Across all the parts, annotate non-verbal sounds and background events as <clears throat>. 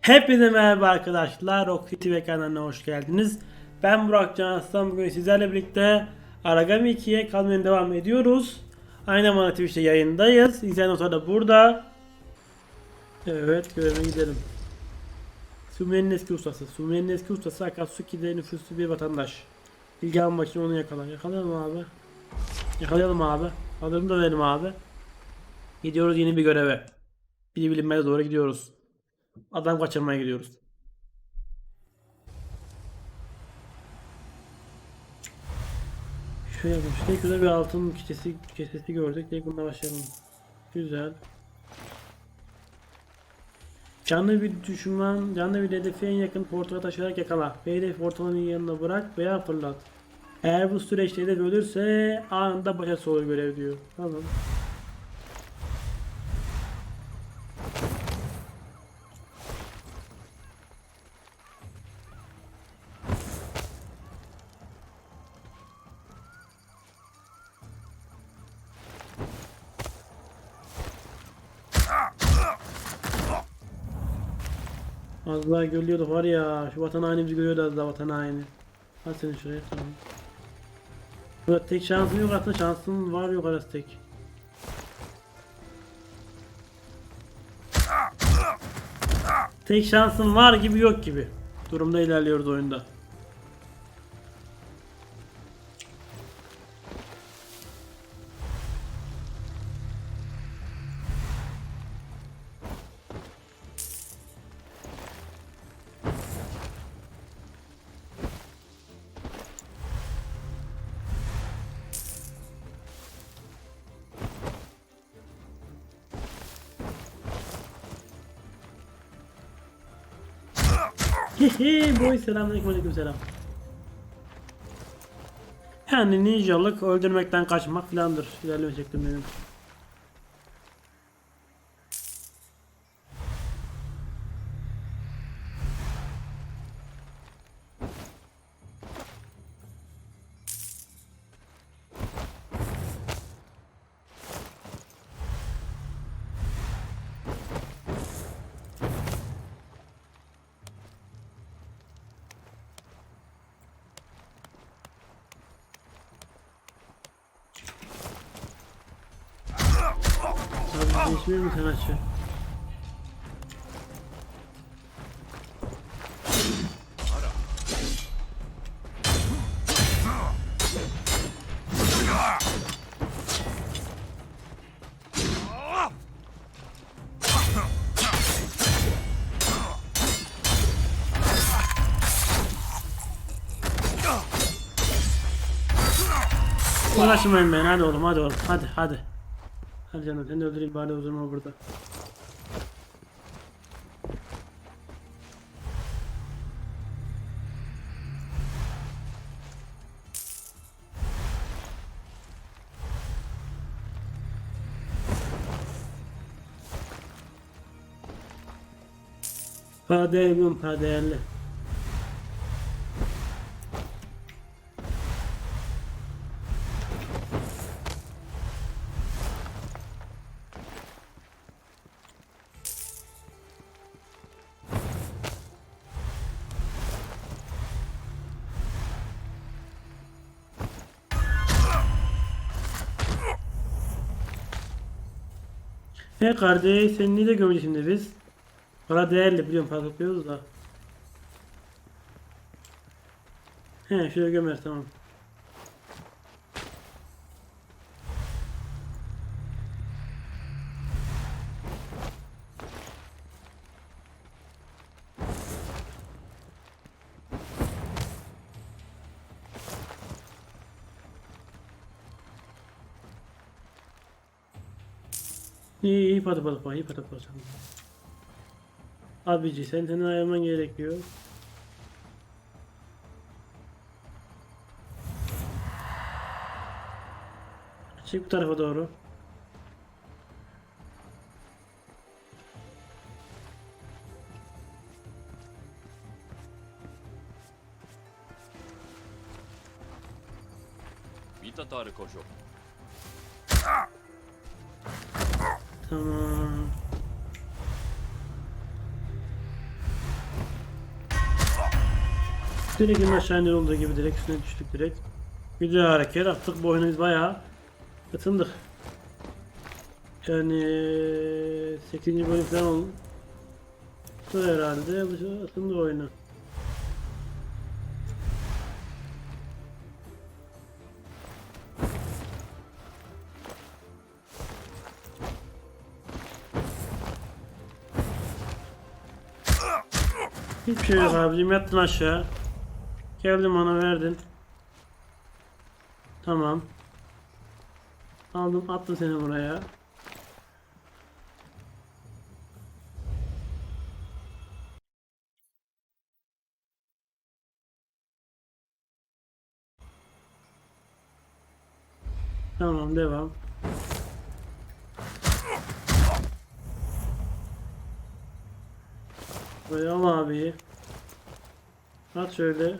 Hepinize merhaba arkadaşlar. Rock TV kanalına hoş geldiniz. Ben Burak Can Aslan. Bugün sizlerle birlikte Aragami 2'ye kalmaya devam ediyoruz. Aynı zamanda Twitch'te yayındayız. İzleyen olsa da burada. Evet göreve gidelim. Sumi'nin eski ustası. Sumi'nin eski ustası Akatsuki'de nüfuslu bir vatandaş. İlgi almak için onu yakala. Yakalayalım abi. Yakalayalım abi. Adını da verelim abi. Gidiyoruz yeni bir göreve. Bir bilinmeye doğru gidiyoruz. Adam kaçırmaya gidiyoruz. Şöyle yapalım. Şurada güzel bir altın kesesi, kesesi gördük. Direkt bununla başlayalım. Güzel. Canlı bir düşman, canlı bir hedefi en yakın portala taşıyarak yakala. Ve hedef ortalanın yanına bırak veya fırlat. Eğer bu süreçte hedef ölürse anında başarısı olur görev diyor. Tamam. Az daha görüyordu var ya şu vatan hainimizi görüyordu az daha vatan haini. Al seni şuraya tamam. Burada tek şansın yok aslında şansın var yok arası tek. Tek şansın var gibi yok gibi. Durumda ilerliyoruz oyunda. Boy selamünaleyküm aleyküm selam. Yani ninjalık öldürmekten kaçmak filandır. İlerleme şeklim benim. Değişmiyor mu sanatçı? Uğraşmayın ben hadi oğlum hadi oğlum hadi hadi. Hadi canım seni öldüreyim bari o zaman burada. Para değerli, para değerli. He kardeş seni niye de gömeceğiz şimdi biz? Para değerli biliyorum para topluyoruz da. He şöyle gömer tamam. Para para iyi para para. Abici sen seni ayırman gerekiyor. Çık bu tarafa doğru. Vita Tarık Hoca. Tamam. Direkt in aşağı iner olduğu gibi direkt üstüne düştük direkt. Güzel hareket. Artık bu oyunu biz bayağı ısındık. Yani 8. bölüm falan oldu. herhalde. Isındı oyunu. Hiçbir şey yok yattın aşağı. Geldim bana verdin. Tamam. Aldım attım seni buraya. Tamam devam. Böyle al abi. At şöyle.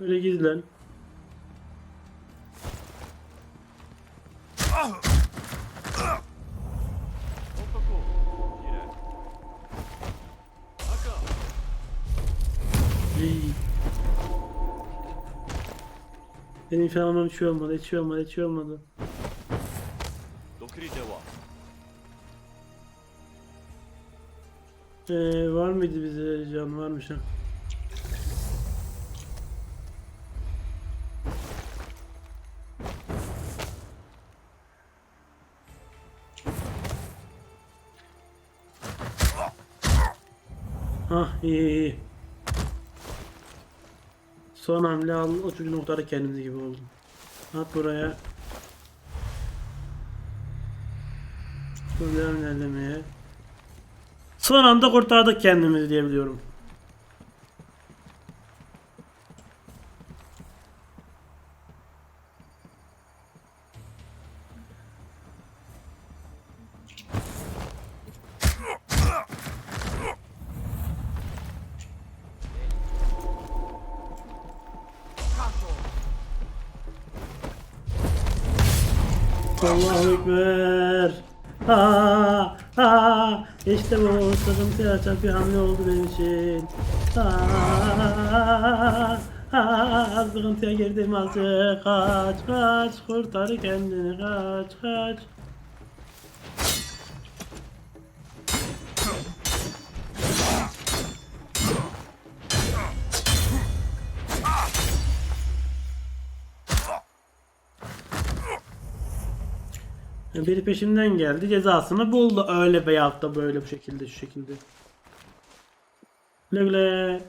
Böyle gizlen. Benim şu an hiç şey olmadı, hiç şey olmadı, hiç şey olmadı. Ee, var mıydı bize can varmış ha? Ah iyi iyi. Son hamle al o çocuğun kurtardık kendimizi gibi oldum. At buraya. Devam ilerlemeye. Son anda kurtardık kendimizi diyebiliyorum. Bu sıkıntı açan bir hamle oldu benim için. Ha sıkıntıya girdim azıcık. Kaç kaç kurtar kendini kaç kaç. Biri peşimden geldi cezasını buldu öyle veyahut da böyle bu şekilde şu şekilde. Güle güle.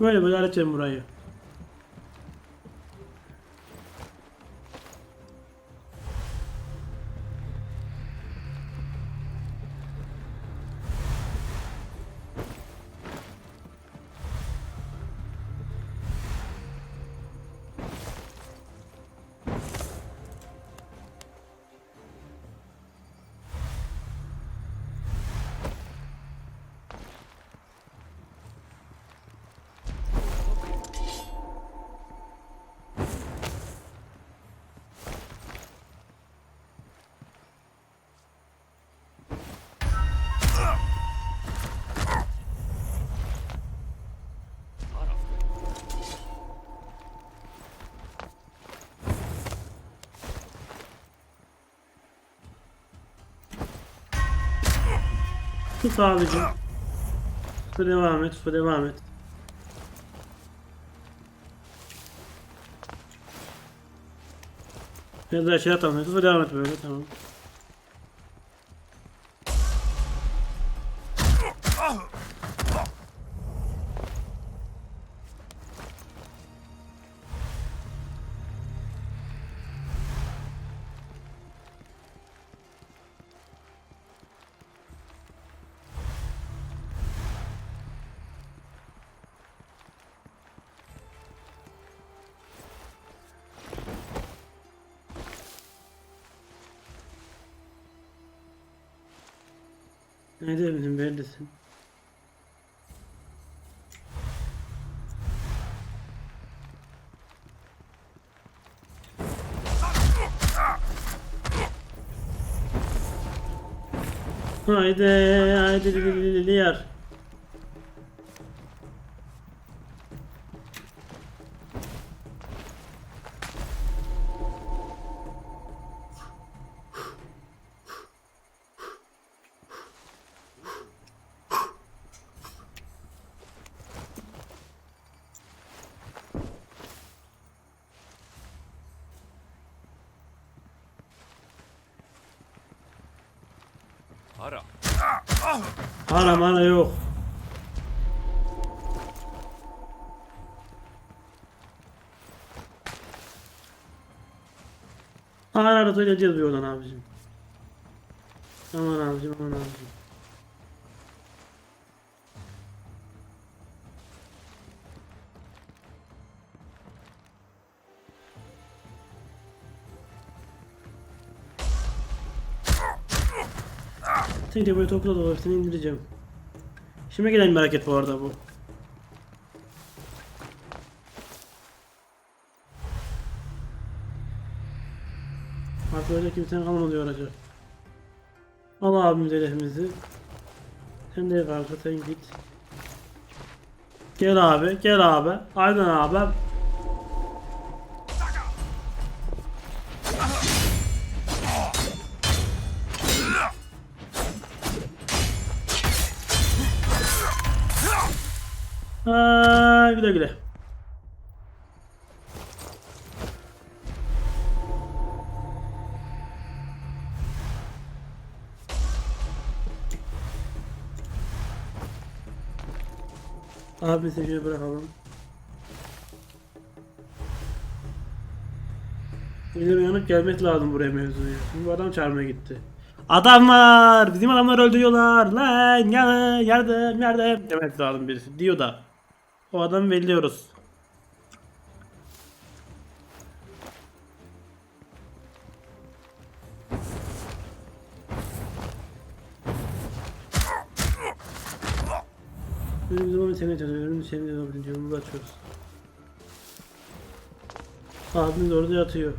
Böyle böyle halledeceğim burayı. Tut abicim. Tut devam et, tut devam et. Ya da şey atalım, tut devam et böyle tamam. Nerede bizim neredesin? Haydi haydi li- li- li- li- yar. Ana mana yok. De böyle topla da hepsini indireceğim. Şimdi gelen bir hareket bu arada bu. Artık öyle kimsenin kalmadı yoracak. Al abimiz hedefimizi. Sen de kanka sen git. Gel abi gel abi. Aynen abi. Güle güle. Abi şöyle bırakalım. Bizim uyanıp gelmek lazım buraya mevzuya. Bu adam çağırmaya gitti. Adamlar! Bizim adamlar öldürüyorlar! Lan! Yardım! Yardım! Demek lazım birisi. Diyor da. O adamı belliyoruz. Benim zaman seni açıyorum, seni de yapıyorum, açıyoruz. Abimiz orada yatıyor.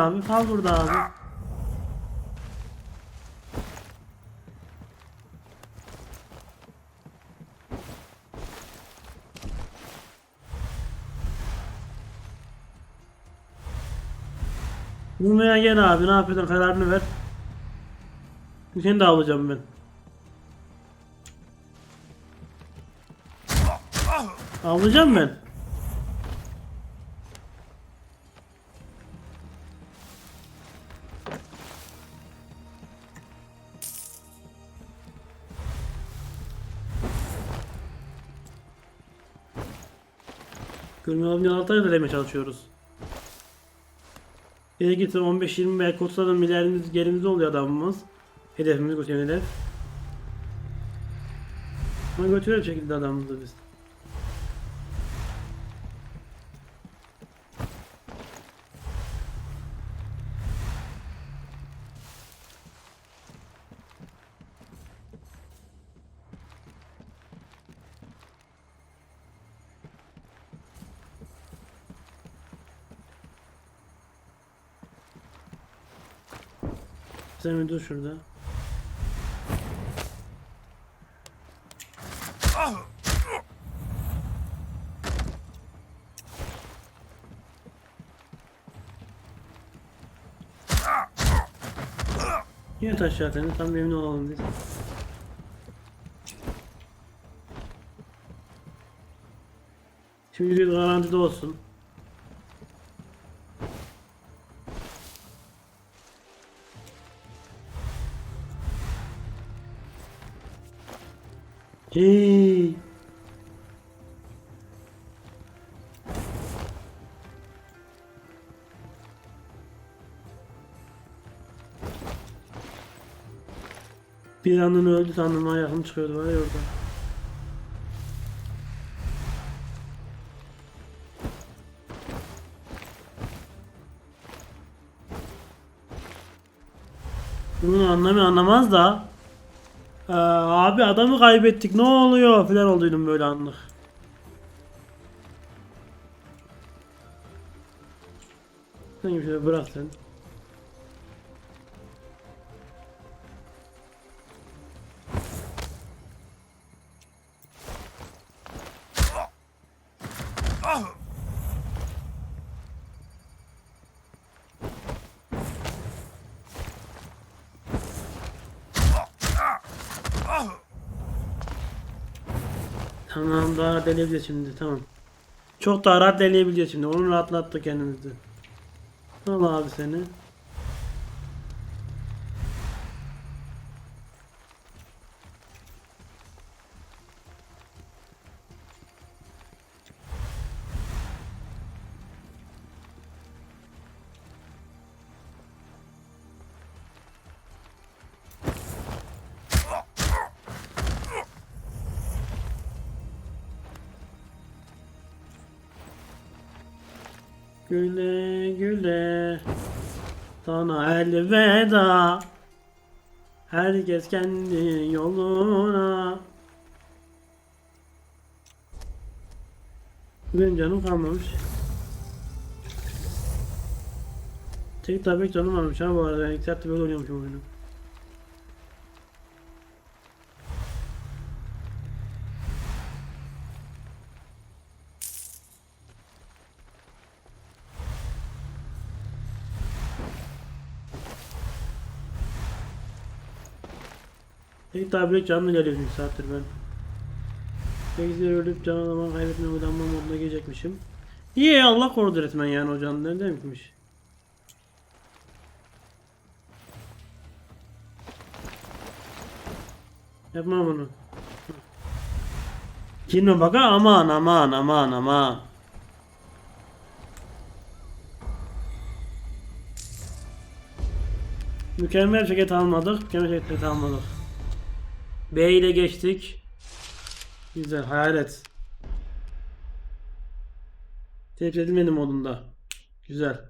Abi, kal burada abi. Vurmaya gel abi, ne yapıyorsun kararını ver. Seni de alacağım ben. Alacağım ben. Abinin altına da demeye çalışıyoruz. Yine gitsin 15-20 veya kurtarın ilerimiz gerimizde oluyor adamımız. Hedefimiz götüren hedef. Ama götürüyor şekilde adamımızı biz. Sen dur şurada. Yine taş zaten. Tam emin olalım biz. Şimdi garantide olsun. Hii. Bir anın öldü sandım ayakım çıkıyordu var ya orada. Bunu anlamıyor anlamaz da. Ee, abi adamı kaybettik ne oluyor filan olduydum böyle anlık. Sen gibi şöyle bırak sen. Tamam daha rahat eleyebiliriz şimdi tamam. Çok daha rahat eleyebileceğiz şimdi. Onu rahatlattı kendimizi. Al abi seni. Güle güle. Sana elveda. Herkes kendi yoluna. Benim canım kalmamış. Tek tabi canım varmış ha bu arada. Yani iki saatte böyle oynuyormuşum oyunu Tek tabi canlı geliyor bir saattir ben Bilgisayar ölüp canı zaman kaybetme uyanma moduna girecekmişim İyi Allah korudu resmen yani canlı ne demekmiş Yapma bunu. Girme baka aman aman aman aman. Mükemmel şeket almadık. Mükemmel şeket almadık. B ile geçtik. Güzel hayalet. Tepki edilmedi modunda. Güzel.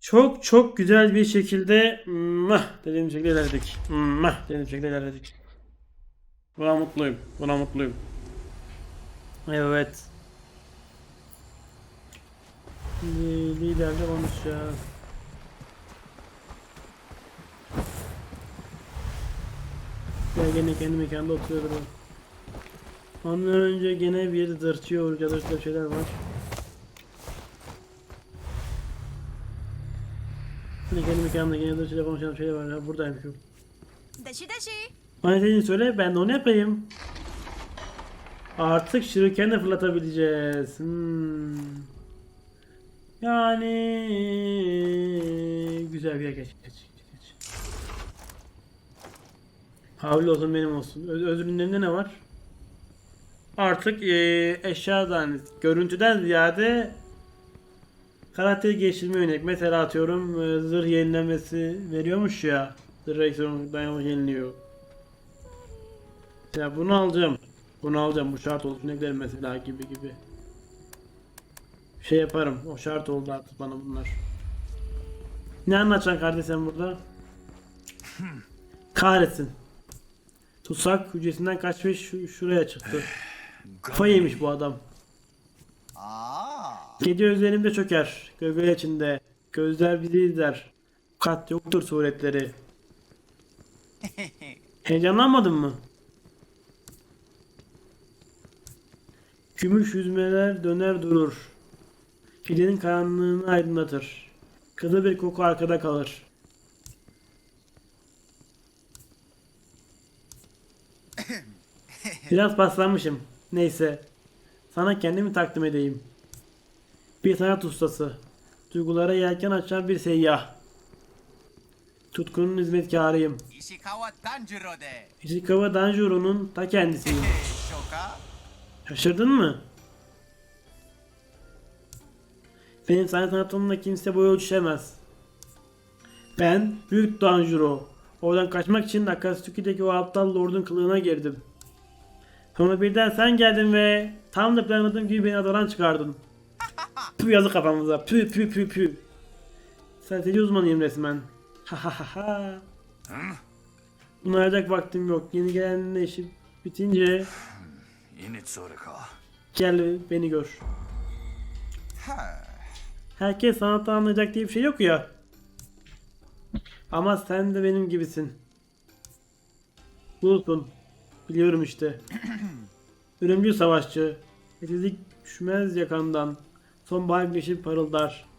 Çok çok güzel bir şekilde mah dediğim şekilde ilerledik. Mah dediğim şekilde ilerledik. Buna mutluyum. Buna mutluyum. Evet. Liderle konuşacağız. Hala gene kendi mekanda oturuyorum. Ondan önce gene bir zırhçıya uğrayacağız. Arkadaşlar şeyler var. Yine kendi mekanımda gene zırhçıyla konuşacağım şeyler var. Ha, buradayım şu. Daşı daşı. Bana istediğini söyle ben de onu yapayım. Artık şuriken de fırlatabileceğiz. Hmm. Yani güzel bir yer geç. Havlu olsun benim olsun. Öz özürlerinde ne var? Artık eee eşyadan, görüntüden ziyade karakteri geliştirme yönelik. Mesela atıyorum e, zırh yenilemesi veriyormuş ya. Zırh reaksiyon dayanma yeniliyor. Ya bunu alacağım. Bunu alacağım. Bu şart olsun ne derim mesela gibi gibi. Şey yaparım. O şart oldu artık bana bunlar. Ne anlatacaksın kardeş sen burada? Kahretsin. Tutsak hücresinden kaçmış şu, şuraya çıktı. <sighs> Kafa yemiş bu adam. Gece üzerimde çöker. Gölge içinde. Gözler bizi izler. Kat yoktur suretleri. <laughs> Heyecanlanmadın mı? Gümüş yüzmeler döner durur. Gecenin karanlığını aydınlatır. Kızıl bir koku arkada kalır. Biraz paslanmışım. Neyse. Sana kendimi takdim edeyim. Bir sanat ustası. Duygulara yelken açan bir seyyah. Tutkunun hizmetkarıyım. Ishikawa Danjiro'de. Ishikawa Danjiro'nun ta kendisiyim. Şaşırdın mı? Benim sanat anlatımımla kimse boyu ölçüşemez. Ben Büyük Danjiro. Oradan kaçmak için Akatsuki'deki o aptal lordun kılığına girdim. Sonra birden sen geldin ve tam da planladığım gibi beni adadan çıkardın. <laughs> Pü yazı kafamıza. Pü pü pü pü. Strateji uzmanıyım resmen. Ha ha ha ha. Bunu ayıracak vaktim yok. Yeni gelenle işi bitince... Hmm, gel beni gör. Herkes sanatta anlayacak diye bir şey yok ya. Ama sen de benim gibisin. Bulutun. Biliyorum işte. <clears throat> Ölümcül savaşçı. Etizlik düşmez yakandan. Sonbahar güneşi parıldar. <laughs>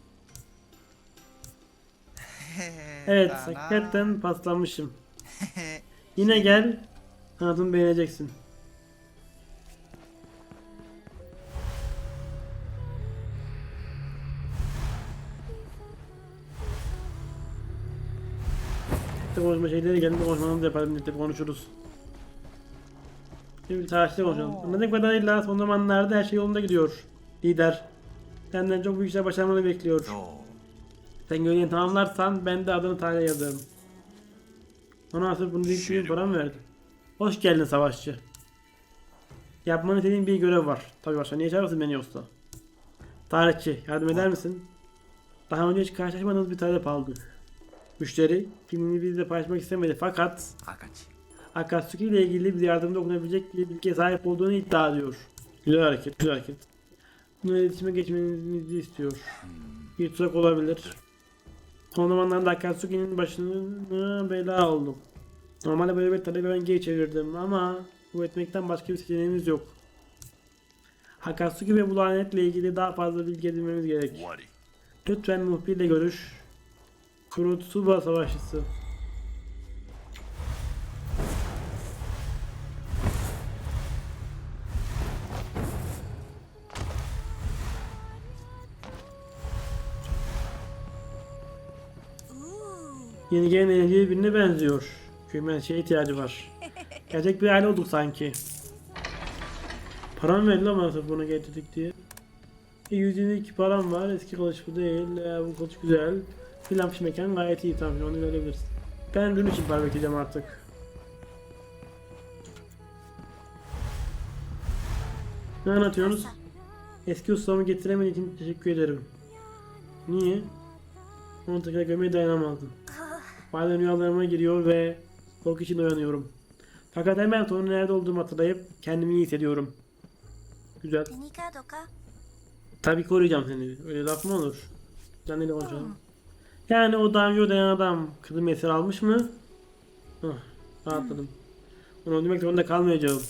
Evet, hakikaten paslanmışım. <laughs> Yine gel. Sanatımı beğeneceksin. Konuşma şeyleri gelin konuşmamızı yapalım konuşuruz bir takip olacağım. Anladığım kadarıyla son zamanlarda her şey yolunda gidiyor. Lider. Senden çok büyük işler başarmanı bekliyor. Sen görevini tamamlarsan ben de adını tarihe yazarım. Ona asıl bunu büyük bir para mı verdin? Hoş geldin savaşçı. Yapmanı istediğin bir görev var. Tabii başka niye çağırırsın beni yoksa? Tarihçi yardım eder misin? Daha önce hiç karşılaşmadığınız bir talep aldık. Müşteri filmini bizle paylaşmak istemedi fakat... Fakat... Akatsuki ile ilgili bir yardımda dokunabilecek bir bilgiye sahip olduğunu iddia ediyor. Güzel hareket, güzel hareket. Bunu iletişime geçmenizi istiyor. Hmm. Bir tuzak olabilir. Son zamanlarda Akatsuki'nin başını bela oldum. Normalde böyle bir talebi ben geri çevirdim ama bu etmekten başka bir seçeneğimiz yok. Akatsuki ve bu lanetle ilgili daha fazla bilgi edinmemiz gerek. Lütfen muhbirle görüş. Kurutsuba Savaşçısı. Yeni gelen eğlenceli birine benziyor. Köymen şeye ihtiyacı var. <laughs> Gerçek bir aile olduk sanki. Param verdi ama bunu getirdik diye. E, 122 param var. Eski kılıç bu değil. E, bu kılıç güzel. Filan mekan gayet iyi tamam onu verebiliriz. Ben dün için para bekleyeceğim artık. Ne anlatıyorsunuz? Eski ustamı getiremediğin için teşekkür ederim. Niye? Onu tekrar görmeye dayanamazdım. Bazen rüyalarıma giriyor ve korku için uyanıyorum. Fakat hemen sonra nerede olduğumu hatırlayıp kendimi iyi hissediyorum. Güzel. Tabii koruyacağım seni. Öyle laf mı olur? Sen neyle konuşalım? Hmm. Yani o daha önce ödeyen adam kızımı esir almış mı? Hıh, rahatladım. Onu öldürmek zorunda kalmayacağım.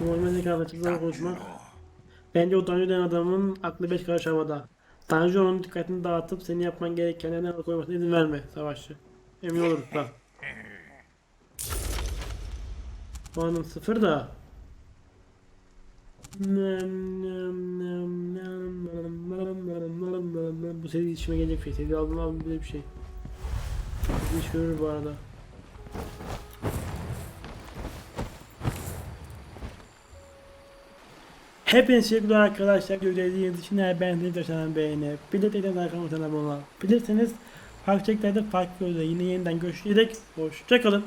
Normal açıklarla konuşmak. Bence o önce ödeyen adamın aklı beş karış havada. Tanju onun dikkatini dağıtıp seni yapman gerekenlerden alıkoymasına izin verme savaşçı. Emin oluruz da. Puanım sıfır da. Bu seri içime gelecek şey. Seri aldım aldım böyle bir şey. İş görür bu arada. Hepiniz teşekkürler arkadaşlar. Gördüğünüz için eğer beğendiğiniz yaşanan beğeni. Tekrar arkadaşlar abone olabilirsiniz. Farklı çeklerde farklı videoda yine yeniden görüşecek. Hoşçakalın.